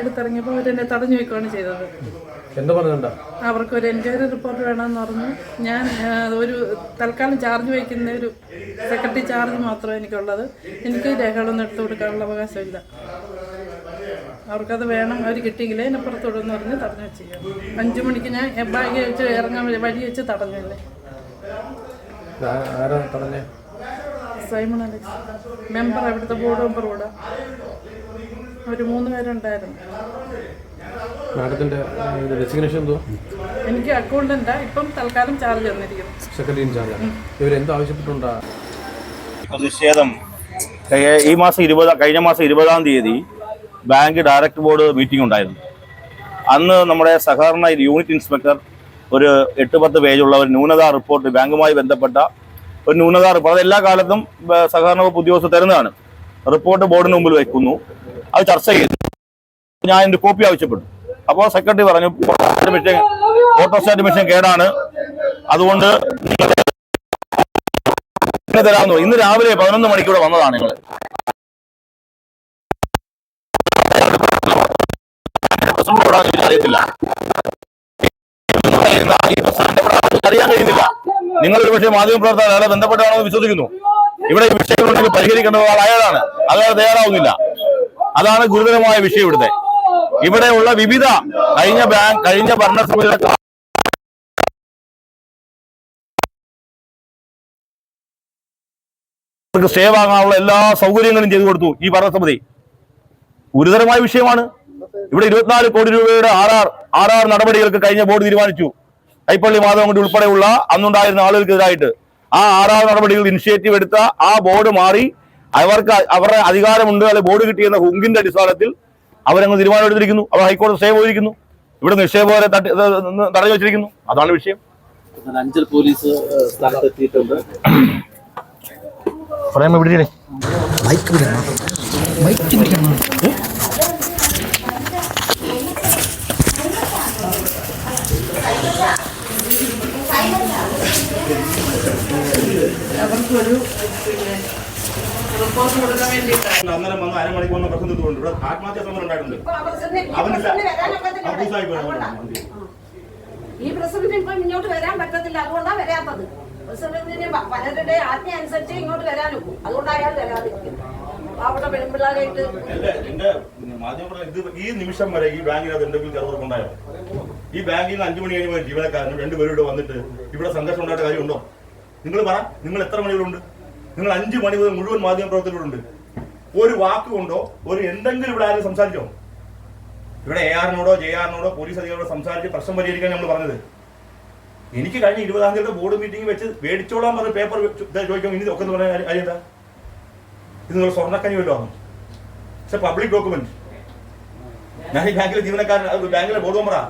എടുത്തിറങ്ങിയപ്പോൾ അവരെന്നെ തടഞ്ഞു വെക്കുകയാണ് ചെയ്തത്. എന്താ പറഞ്ഞണ്ട അവർക്ക് ഒരു എൻക്വയറി റിപ്പോർട്ട് വേണമെന്ന് പറഞ്ഞു. ഞാൻ ആ, ഒരു തൽക്കാലം ചാർജ് വയ്ക്കുന്ന ഒരു സെക്രട്ടറി ചാർജ് മാത്രമേ എനിക്കുള്ളത്. എനിക്ക് രേഖകളൊന്നും എടുത്തു കൊടുക്കാനുള്ള അവകാശമില്ല. അവർക്കത് വേണം. അവർ കിട്ടിയെങ്കിലേ എന്നെ പുറത്തുവിടുമെന്ന് പറഞ്ഞ് തടഞ്ഞു വെച്ചിരിക്കും അഞ്ചു മണിക്ക് ഞാൻ ബാഗ് വെച്ച് ഇറങ്ങാൻ വഴി- വഴി വെച്ച് തടഞ്ഞല്ലേ ആരാ പറഞ്ഞേ സൈമൺ അലക്സ്. മെമ്പർ അവിടുത്തെ ബോർഡ് മെമ്പർ കൂടെ? ഒരു മൂന്ന് പേരുണ്ടായിരുന്നു. മാഡത്തിന്റെ ഡെസിഗ്നേഷൻ എന്തോ എനിക്ക് അക്കൗണ്ടന്റാ ഇപ്പം തൽക്കാലം ചാർജ് തന്നിരിക്കുന്നു. സെക്രട്ടറി ഇൻചാർജ് ഇവരെന്ത് ആവശ്യപ്പെട്ടുണ്ടാ പ്രതിഷേധം ഈ മാസം ഇരുപത് കഴിഞ്ഞ മാസം ഇരുപതാം തീയതി ബാങ്ക് ഡയറക്ടർ ബോർഡ് മീറ്റിംഗ് ഉണ്ടായിരുന്നു. അന്ന് നമ്മുടെ സഹകരണ യൂണിറ്റ് ഇൻസ്പെക്ടർ ഒരു എട്ട് പത്ത് പേജുള്ള ഒരു ന്യൂനതാ റിപ്പോർട്ട് ബാങ്കുമായി ബന്ധപ്പെട്ട ഒരു ന്യൂനതാ റിപ്പോർട്ട് അത് എല്ലാ കാലത്തും സഹകരണ വകുപ്പ് ഉദ്യോഗസ്ഥർ തരുന്നതാണ്. റിപ്പോർട്ട് ബോർഡിന് മുമ്പിൽ വെക്കുന്നു. അത് ചർച്ച ചെയ്തു. ഞാൻ എന്റെ കോപ്പി ആവശ്യപ്പെട്ടു. അപ്പോൾ സെക്രട്ടറി പറഞ്ഞു ഫോട്ടോസ്റ്റാറ്റ് മെഷീൻ കേടാണ്. അതുകൊണ്ട് തരാമെന്ന് ഇന്ന് രാവിലെ പതിനൊന്ന് മണിക്കൂടെ വന്നതാണ് നിങ്ങൾ അറിയാൻ നിങ്ങൾ ഒരു പക്ഷേ മാധ്യമ പ്രവർത്തകർ അയാളെ ബന്ധപ്പെട്ടാണെന്ന് വിശ്വസിക്കുന്നു. ഇവിടെ വിഷയങ്ങളുണ്ടെങ്കിൽ പരിഹരിക്കേണ്ട ആൾ അയാളാണ്. അയാൾ തയ്യാറാവുന്നില്ല. അതാണ് ഗുരുതരമായ വിഷയം ഇവിടുത്തെ. ഇവിടെയുള്ള വിവിധ കഴിഞ്ഞ ബാങ്ക് കഴിഞ്ഞ ഭരണസമിതിയുടെ സ്റ്റേ വാങ്ങാനുള്ള എല്ലാ സൗകര്യങ്ങളും ചെയ്തു കൊടുത്തു ഈ ഭരണസമിതി. ഗുരുതരമായ വിഷയമാണ്. ഇവിടെ ഇരുപത്തിനാല് കോടി രൂപയുടെ ആർ ആർ ആർ നടപടികൾക്ക് കഴിഞ്ഞ ബോർഡ് തീരുമാനിച്ചു. കൈപ്പള്ളി മാധവൻകുട്ടി ഉൾപ്പെടെയുള്ള അന്നുണ്ടായിരുന്ന ആളുകൾക്കെതിരായിട്ട് ആ ആർ ആർ നടപടികൾ ഇനിഷ്യേറ്റീവ് എടുത്ത ആ ബോർഡ് മാറി അവർക്ക് അവരുടെ അധികാരമുണ്ട് അല്ലെങ്കിൽ ബോർഡ് കിട്ടിയെന്ന ഹുങ്കിന്റെ അടിസ്ഥാനത്തിൽ അവരങ്ങ് തീരുമാനമെടുത്തിരിക്കുന്നു അവർ ഹൈക്കോടതി സ്റ്റേ പോയിരിക്കുന്നു. ഇവിടെ നിക്ഷേപകരെ തട്ടി തടഞ്ഞു വെച്ചിരിക്കുന്നു. അതാണ് വിഷയം. അഞ്ചൽ പോലീസ് സ്ഥലത്തെത്തിയിട്ടുണ്ട്. പറയാൻ മൈക്ക് അവർക്കൊരു പിന്നെ അന്നേരം വന്ന് അരമണിക്കൂർ വന്ന പ്രശ്നം തീർത്തുകൊണ്ട് ഇവിടെ ആത്മഹത്യാ ശ്രമം ഉണ്ടായിട്ടുണ്ട്. അവനില്ല. അബൂസായി ഈ പ്രസവത്തിന് ഇപ്പൊ ഇങ്ങോട്ട് വരാൻ പറ്റത്തില്ല. അതുകൊണ്ടാണ് വരാത്തത്. പ്രസവത്തിന് പലരുടെ ആജ്ഞ അനുസരിച്ച് ഇങ്ങോട്ട് വരാനും അതുകൊണ്ട് അയാൾ വരാതിരിക്കും. അവിടെ പെൺപിള്ളേരായിട്ട് ഈ നിമിഷം വരെ ഈ ബാങ്കിനകത്ത് എന്തെങ്കിലും ചെറുപ്പുണ്ടായോ ഈ ബാങ്കിൽ നിന്ന് അഞ്ചു മണി കഴിയുമ്പോൾ ജീവനക്കാരനും രണ്ടുപേരും ഇവിടെ വന്നിട്ട് ഇവിടെ സംഘർഷം ഉണ്ടായിട്ട് കാര്യമുണ്ടോ? നിങ്ങൾ പറ. നിങ്ങൾ എത്ര മണികളുണ്ട് നിങ്ങൾ അഞ്ചു മണി മുതൽ മുഴുവൻ മാധ്യമപ്രവർത്തകരുണ്ട് ഒരു വാക്ക് കൊണ്ടോ ഒരു എന്തെങ്കിലും ഇവിടെ ആരും സംസാരിച്ചോ? ഇവിടെ എ ആറിനോടോ ജെ ആറിനോടോ പോലീസ് അധികാരികളോട് സംസാരിച്ച് പ്രശ്നം പരിഹരിക്കാൻ നമ്മൾ പറഞ്ഞത്. എനിക്ക് കഴിഞ്ഞ ഇരുപതാം തീയതി ബോർഡ് മീറ്റിംഗ് വെച്ച് മേടിച്ചോളാൻ പറഞ്ഞ പേപ്പർ ചോദിക്കാം ഇനി ഒക്കെ എന്ന് പറഞ്ഞ കാര്യം എന്താ? ഇത് നിങ്ങൾ സ്വർണക്കനി വല്ലതും പക്ഷെ പബ്ലിക് ഡോക്യുമെന്റ് ഞാൻ ഈ ബാങ്കിലെ ജീവനക്കാരൻ ബാങ്കിലെ ബോർഡ് മെമ്പറാ